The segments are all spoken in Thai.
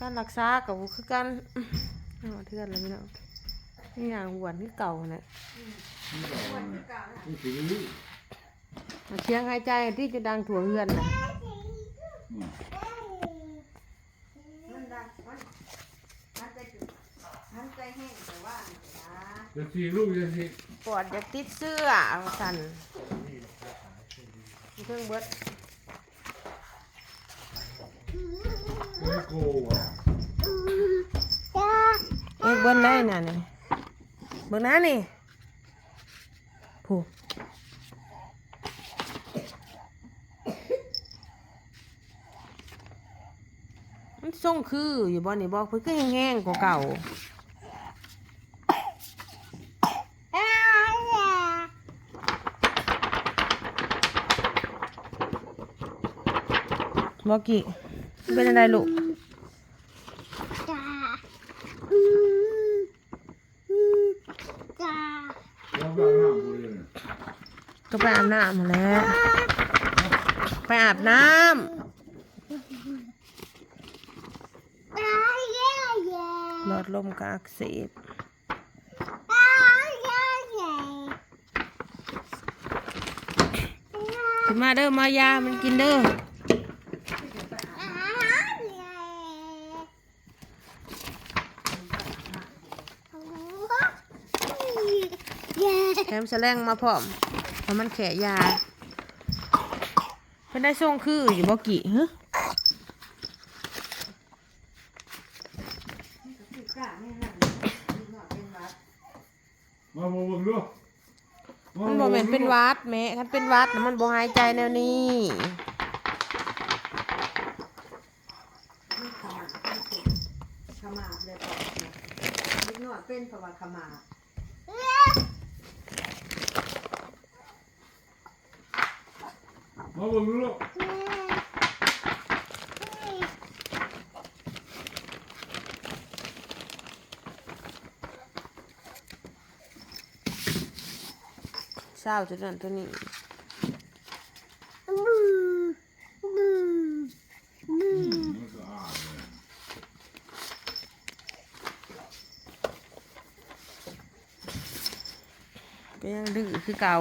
การรักษากับคือการเอาเทือนแล้วพี่น้องนี่อย่างหวนที่เก่าเนี่ยนี่คือมาเชียงหายใจที่จะดังถั่วเฮือนนะมันดังมันมันใจมันใจแห้งแต่ว่านะจะสีลูกจะสีปวดอยากติดเสื้อสั่นเพิ่งเบิดไม่โกว่ะ เบิ้ลได้น่ะนี่เบิ้งหน้านี่ผู้มันส่งคืออยู่บ่นี่บอกเพิ่นก็แห้งๆกว่าเก่าบอกกี้เป็นอะไรลูก แล้วบ้านห้ามบุรีเนี่ย ก็ไปอาบ น้ำมาแล้ว ไปอาบน้ำหลอดลมก็อักเสบขึ้นมาเด้อมายามันกินเด้อแถมแสลงมาพร้อม ราะมันแขะยาเป็นได้ส่งคืออยู่บ่กี่ฮะคือกล้าไม่นั่นมันหน่อยเป็นวัดมาบอกเบิ่งดูมันบ่แม่นเป็นหวัดแม่คันเป็นหวัดน่ะมันบ่หายใจแนวนี้มันขมาขมาเลยต่อนิดหน่อยเป็นเพราะว่าขมา มาเบิ่งดูลูกเศร้าจุดนั้นตัวนี้มันสะอาดเลยก็ยังดื้อคือเก่า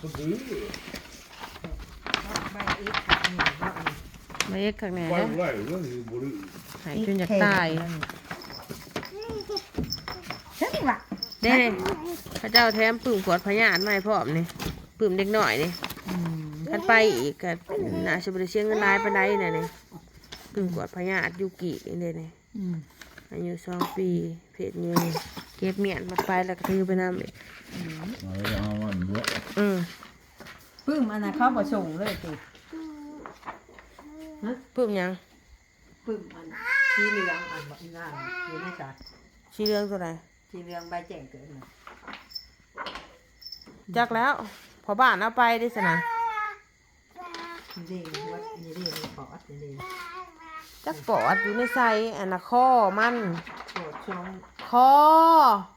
ก็ดื้อใบอีกขาหนึ่งรอบนี้มาเอ็กข้างในไปนะไล่เรื่องคือบุรีหายจนอยากตายใช่ไหมวะเด้พระเจ้าแถมปื้มขวดพญานมาให้พร้อมนี่ปื้มเด็กหน่อยนี่คันไปอีกก็น่าจะบ่ได้เสียเงินหลายปานใดน่ะนี่ปื้มขวดพญานยูกินี่เด้นี่อายุสองปีเพศเมียเก็บเมียนมาไปแล้วก็ถือไปนำอีก มาแล้วเอามันบ่อืมปึ้มอันนั้นเข้าประส่งเลยติปื้มหยังปึ้มอันสีเหลืองอันแบบนี้อยู่ในจานชีเรื่องตัวใดสีเหลืองใบแจ้งเกิดนะจักแล้วพอบ้านเอาไปดิสนะนี่ดิวัดนี่ดิมีปอดนี่ดิจักปอดอยู่ในไซอันน่ะข้อมันโปรดช่องคอ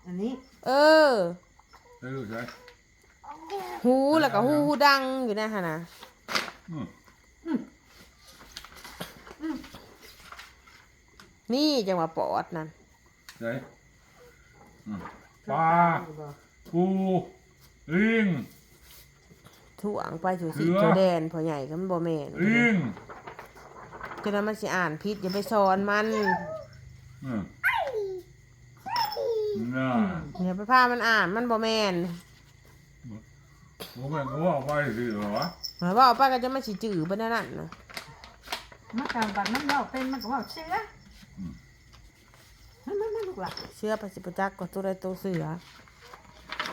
อันนี้ เออ ได้ลูกใช่หูแล้วก็หูหูดังอยู่นะฮะนะอืมนี่จังหวะปอดนั่นใช่อืมปลาปูลิงถ่วงไปสู่สีเสือตัวแดนพอใหญ่ก็มันบ่แม่นลิงจนนั้นมันสิอ่านพิษอย่าไปสอนมัน อืม น่าอย่าไปพามันอ่านมันบ่แม่นผมแม่งก็ว่าไปสิเหรอวะหมายว่าเอาไปก็จะมาสิจื้อบ่ได้นั่นนะมันกำบัดมันเล่าเป็นมันก็ว่าเสือมันมันมันลูกหล่ะเชื่อไปสิประจักษ์ก็ตัวใดตัวเสือ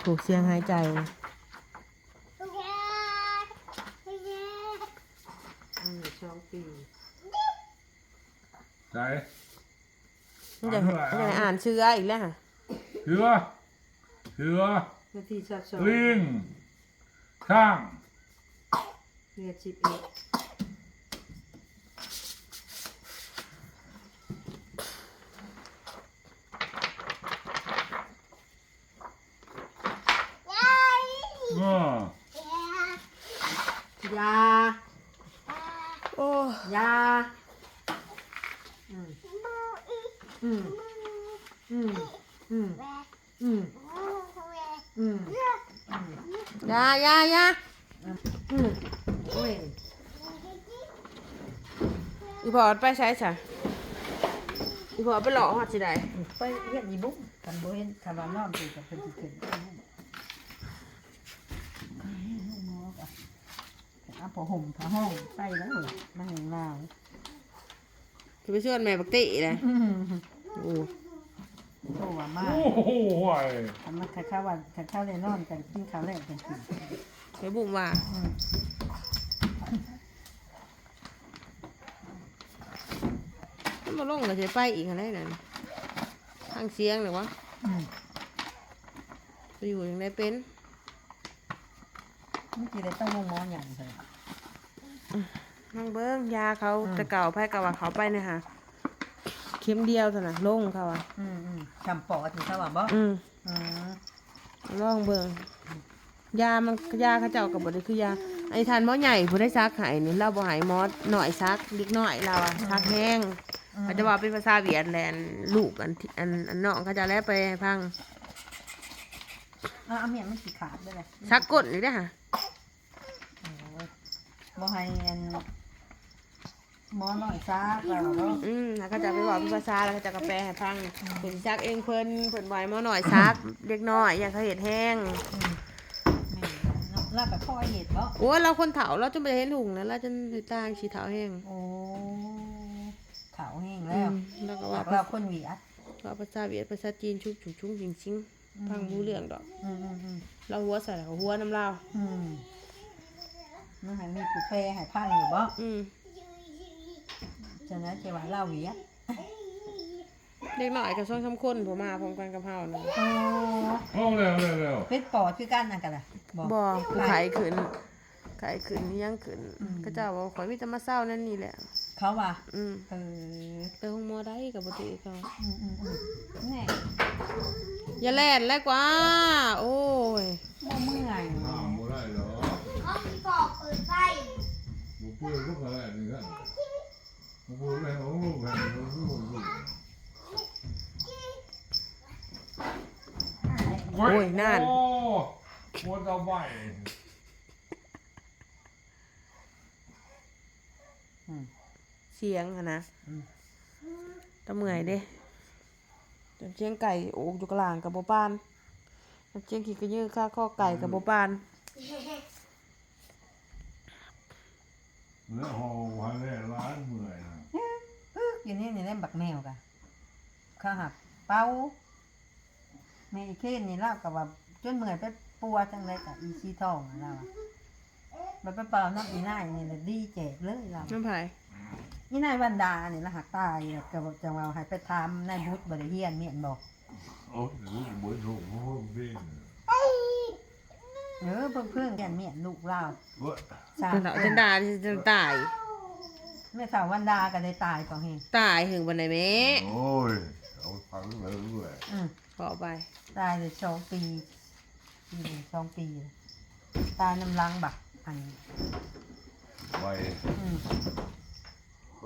ถูกเสียงหายใจอืมช่องปีใช่มันจะมันจะอ่านเชื่ออีกแล้วฮะ เสือ เสือเมื่อที่ชอบชอบลิงช้างเรียชิบเอ็ด ง้อยา โอ้ ยา อืมอืมอืมอืมอืมอืม อยาอยาอยาอืมโอ้ยอีพอไปใช้จ้ะอีพอไปหลอกฮอดสิได้ไปเรียกอีบุ๊กกันบ่เห็นคำว่านอนอยู่กับเพิ่นสิขึ้นเอาผ้าห่มผ้าห้องใส่แล้วมันแห้งหนาวคือไปชวนแม่บักติเลยอืมโอ้ โทรว่ามาโอ้โหไอ้ทำมาข้าววันข้าวเลยนอนกันกินข้าวแรกกันกินไปบุ้มว่าอืมมันมาลงก็จะไปอีกอะไรนั่นทางเสียงหรือวะอืมไปอยู่อย่างไรเป็นเมื่อกี้ได้ต้องมองมองอย่างเลยนั่งเบิ้งยาเขาอืมจะเก่าไพ่กับว่าเขาไปเนี่ยค่ะเข็มเดียวเท่านั้นลงเขาอะอืมอืมจำปอดที่เขาว่าบ่อืมอืมลองเบิ้งยามันยาเขาเจ้ากับบไดคือยาไอ้ทานหมอใหญ่ผู้ได้ซักใหายนี่เราบ่ใหายมอสหน่อยซักเล็กน้อยเราอะซักแห้งเขาจะว่าเป็นภาษาเวียดแลนด์ลูกอันที่อันอันน้องเขาจะแล้วไปให้พังอะเอาเมียมันสิขาดได้เลยซักก้นนี่ได้อค่ะโอ้ยบ่ให้อัน หมอหน่อยซาก็บ่อืมแล้วก็จะไปบอกเป็นภาษาแล้วก็จะกาแฟให้พังเพิ่นซักเองเพิ่นเพิ่นไหวหมอหน่อยซักเล็กน้อยอย่าเขาเห็ดแห้งอืมแม่เนาะลาบแบบพ่อเหตุบ่โอ้ยเราคนเฒ่าเราจะไปเห็นหุงแล้วเราจะเห็นตางสีเฒ่าแห้งโอ้ขาวแห้งอืแล้วมแล้วก็หว่าลักเราคนเวียดว่าภาษาเวียดภาษาจีนชุกชุกชุงจริงจริงๆฟังรู้เรื่องดอก อืมอืมอืมเราหัวใส่เราหัวน้ำเราอืมมันให้มีผู้แปรให้พังอยู่บ่อืม ฉะนั้นจะว่าเราเวียดเด็กหน่อยกับช่องทำคนผมมาพร้อมกันกับเฮานะโอ้เอาเร็วเร็วเร็วเป็ดปอดคือกันนั่นกันล่ะบ่บ่กูไข่ขึ้นไข่ขึ้นนี่ยังขึ้นอืมก็เจ้าบอกข่อยมีแต่มาเศร้านั่นนี่แหละ เขาว่าอืมเออไปห้องหมอได้กับบ่ติเขาอืมอืมอืมแน่อย่าแล่นแล้วกว่า โอ้ยบ่เมื่อยน้ำบ่ได้เหรอห้องกอกเปิดไฟบุปผาลูกอะไรนี่กันบุ ปผาอะไรของลูกแผ่นลูกลูกลูกโอ้ยนั่น โอ้ปวดเอาใบอืมเสียงอะนะอืมตะเมื่อยเด้จนเชียงไก่โอกอยู่กลางกับบ่ปานจนเชียงขี้กระยือค่าข้อไก่กับบ่ปานเนื้อหอวันแรกร้านเมื่อยนะ อึกอยู่นี่นี่เล่นบักแมวกะข้าหักเป้าแม่อีเคนนี่เล่ากับว่าจนเมื่อยไปปัวจังเลยกับอีซีทองอะเราอะมันไปเป่าน้ำอีน่ายนี่เลยดีเจ็บเลยเราน้ำไผ่อีนายวันดาเนี่ยละหักตายอะก็บอกจังว่าให้ไปทำนายบุตรบริเฮียนเมียนบอกโอ้ยรู้สึกเหมือนถูกเพราะว่าเป็นเออเพิ่งเพิ่งแกนเมียนลูกเราเว้ยสามจนเฒ่าจนดาจนตาย แม่สาววันดาก็ได้ตายก่อนเฮงตายถึงบันไดแม่โอ้ยเอาฟังเลยด้วยอืมขอไปตายเลยสองปีปีหนึ่งสองปีเลยตายน้ำลังบักอันนี้ไว้อืม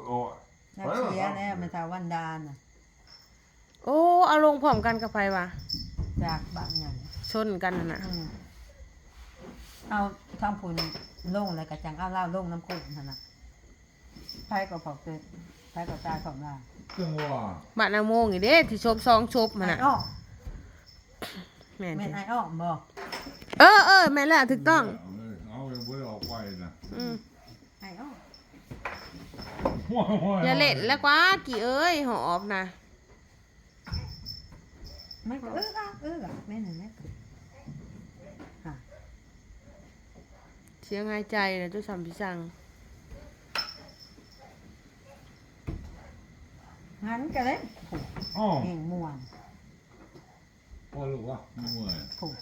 โอ้ยแล้วเสียแล้วแม่สาววันดาน่ะโอ้เอาลงพร้อมกันกับไผวะจากบางอย่างชนกันน่ะนะอืมเอาท่องพูนลงแล้วก็จังเอาเหล่าลงน้ำกุ้งนั่นน่ะไพ่ก็พอกเกิดไพ่ก็ตายของเราจังหวะบ้านนาโมงอีเด้ที่ชบซองชบมันไอ้น่ะอ้อแม่นแม่นสิไอ้อ้อบอกเออเออแม่นแหละถูกต้อง เอายังไม่ได้ออกไปนะอืมไอ้อ้ออย่าเล่นแล้วกว่ากี่เอ้ยหอบนะไม่ก็เอออะเอออะแม่หนึ่งแม่ค่ะเสียงหายใจนะจุสัมพิสัง งั้นก็เลยผูกอ๋อเองม่วนพ่อลูกวะเมื่อยผูก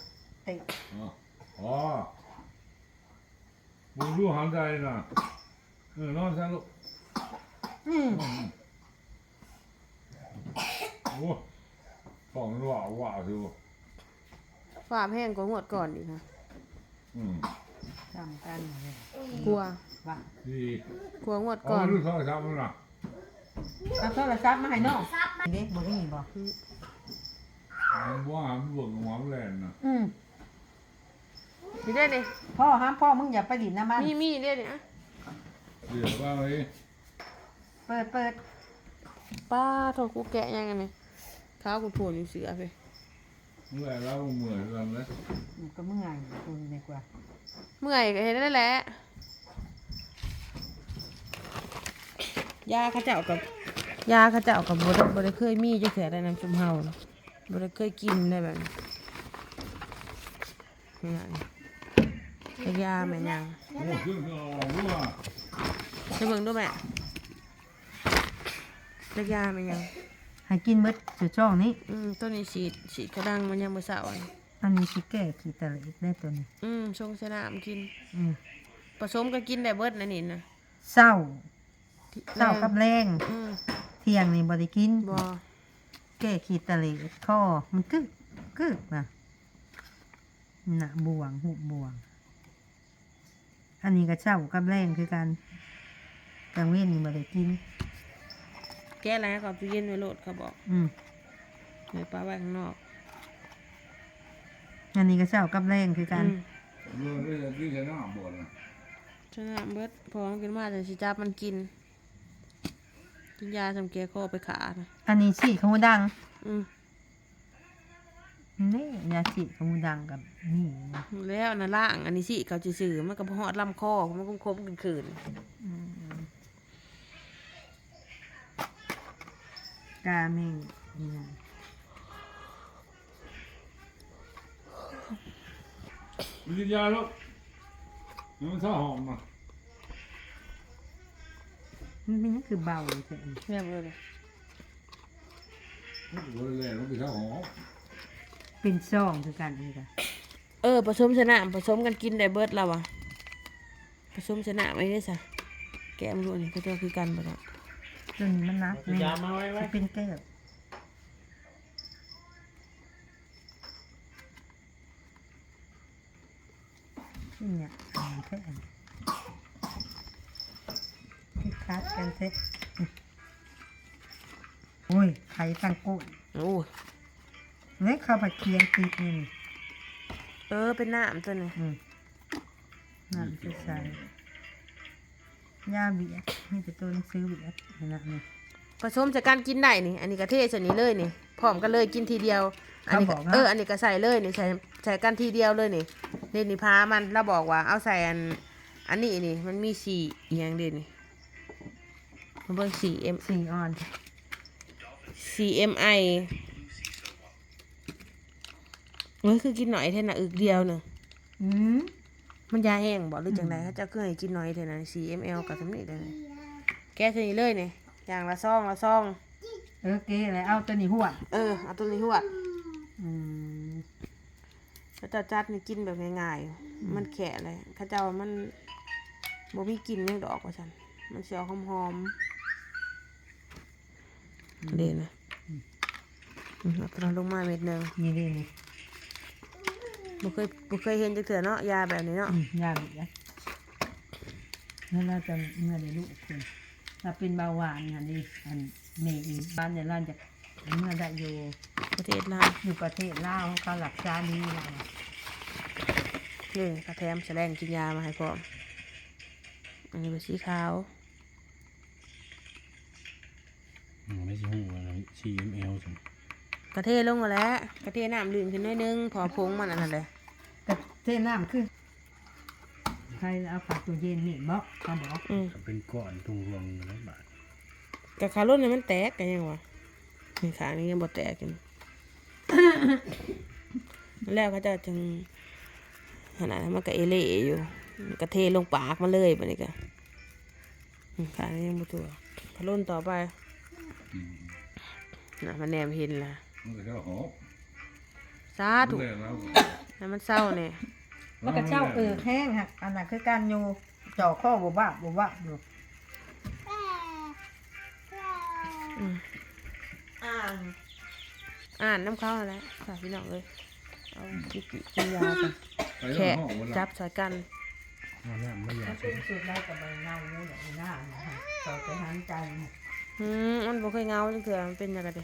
เตะอ๋ออ๋อบุญรู้หันใจนะเออนอนซะลูกอืมโอ้ฟองว่าว่าสิวฝ่ามแห้งกว่าหวดก่อนอีกค่ะ อืมทำกันเลยกลัว ว่าดีกลัวหวดอ๋อก่อนลูกเขาทำนะ เอาโทรศัพท์มาให้น้องซับมันเด็กบ่มีบ่มันว่ามันบวกหัวมันแลนน่ะอืมนี่ได้นี่พ่อห้ามพ่อมึงอย่าไปดินน้ำมันมีมีเด้นี่อะเดี๋ยวว่าไอ้เปิดเปิดป้าโทษกูแกะยังไงนี่ข้าวกูโผล่อยู่เสือไปเมื่อเราเหมือนกันเลยมันก็เมื่อยคุณดีกว่า เมื่อยก็เห็นได้แหละ ยาเขาเจ้ากับยาเขาเจ้ากับบ่ได้บ่ได้เคยมีจักแค่ได้น้ำซุมเฮานะบ่ได้เคยกินได้แบบนี้นี่ไงแต่ยาแม่นยังโอ้ขึ้นก็ออกด้วยว่าจะเบิ่งดูแม่แต่ยาแม่นยังให้กินเบิดจุดจ้องนี้ อืมตัวนี้ฉีดฉีดกระดังมันยังมื้อเช้าอะอันนี้สิแก้ขี้ตะลิกได้ตัวนี้ อืมชงสนามกิน อืมผสมกันกินได้เบิดนะนี่นะเศร้าที่ เศร้ากับแรงอืมเที่ยงนี่บ่ได้กินบ่แก้ขี้ตะลิกข้อมันกึกกึกนะน่ะบวงหุบบวง อันนี้ก็เศร้ากับแรงคือกันกลางเว้นนี่บ่ได้กิน แก้อะไรให้กับตู้เย็นไว้โหลดเขาบอกอืมในป้าไว้ข้างนอกอันนี้ก็เศร้ากับแรงคือกัน อืมเมื่อได้ที่ชนะบวชนะชนะเบิดพอมันกินมาจะสิจับมันกิน กินยาทำแก้คอไปขานะอันนี้ฉีดขมูดังอืมนี่ยาฉีดขมูดังกับนี่นะแล้วนะล่างอันนี้สิเขาจะสื่อมันก็บ่ฮอดลำคอมันก็คมกันคืนกาเมงนี่นะมันกินยาแล้ว มันเศร้าหอมอะมันเป็นนี่คือเบาเลยเถอะแม่บ่เลยบวชแลนมันเป็นเศร้าหอมเป็นซ่องคือกันนี่ค่ะเออผสมชนะผสมกันกินได้เบิดแล้ววะผสมชนะไม่ได้ซะแก้มรู้นี่ก็จะคือกันบ่ดอกตัวนี้มันนักนี่จะเป็นแก้วนี่เนี่ยอ่านแค่ อันที่คัดกันเซ็โอ้ย ไข่ตังกุ้ยโอ้ยเล็กเข้าไปเคียงติดนี่เออ เป็นน้ำตัวนี้อืมน้ำจะใส่ยาเบียดนี่จะตัวหนังซื้อเบียดนี่นะนี่ผสมจากการกินได้นี่ อันนี้ก็เทใส่นี้เลยนี่พร้อมกันเลยกินทีเดียว อันนี้ก็เขาบอกนะเออ อันนี้ก็ใส่เลยนี่ใส่ใส่กันทีเดียวเลยนี่นี่นี่พามันแล้วบอกว่าเอาใส่อัน อันนี้นี่มันมีสีอหย่างเด่นนี่มัน เบิ่งสี M สีอ่อน CMI เอ้ยคือกินหน่อยเท่านะอึกเดียวเนอะอืมมันยาแห้งบอกหรือจังไดเขาจะเคยกินหน่อยเท่านั้น CML กับสำนีเลย แก้ตัวนี้เลยนี่อย่างละซองละซอง เออเก๋เลยเอาตัวนี้หัวดเออเอาตัวนี้หวดอืมเขาเจะจัดนี่กินแบบง่ายๆ มันแขะเลยเขาเจ้าว่ามันบ่มีกลินยังดอกว่าฉัน มันเสียวหอมๆเด่นนะอืมเอาตัวนั้นลงมาเม็ดหนึ่งนี่เลยนี่บ่เคยบ่เคยเห็นจักเถื่อเนาะยาแบบนี้เนาะอืมยาเบียดนั่นเราจะเมื่อได้ลูกคนถ้าเป็นเบาหวานอันนี้อันเมย์อีกบ้านเนี่ยร้านจะเมื่อได้อยู่ประเทศลาวอยู่ประเทศลาวเขาหลักษาดีเรานี่กระแทมแสลงกินยามาให้พร้อมอันนี้เป็นสีขาว อืม ไม่ใช่หูอะไร CML จังกระเทลงมาแล้วกระเทน้ำลื่นขึ้นหน้อยนึงพอพงมันอันนั้นเลยแต่เทน้ำขึ้นใครเอาฝากตู้เย็นนี่บอกเขาบอกอืมก็เป็นก้อนตรงรวงแล้วบาทกระคารถนี่มันแตกกันยังวะนี่ขานี่ยังบ่แตกกันแล้วเขาเจะจังขนาดนั้นมันก็เอเล่อยู่มันกระเทลงปากมาเลยบัดนี้ก็อืมขานี่ยังบ่ตัวขลุ่นต่อไป น่ะมันแนมเห็นละมันเป็นเศร้าหอมสาธุแลนแล้วให้มันเศร้าเนี่ยมันก็เช่าเออแห้งหักอันนั้นคือการอยู่จ่อข้อบ่บ้าบ่บ้าอยู่อืมอ่านอ่านน้ำเข้าแล้วฝากพี่น้องเลยเอากิกิกินยากันไปแค่เศร้าหอมมันจัละบสายกันมาแล้วไม่อยาถ้ากเป็นสุดได้กับใบเงาเนี่ยอย่างนี้นะนะฮะต่อไปหันใจนะ อืมมันบ่เคยเงาจังเถื่อมันเป็นยังไงเด้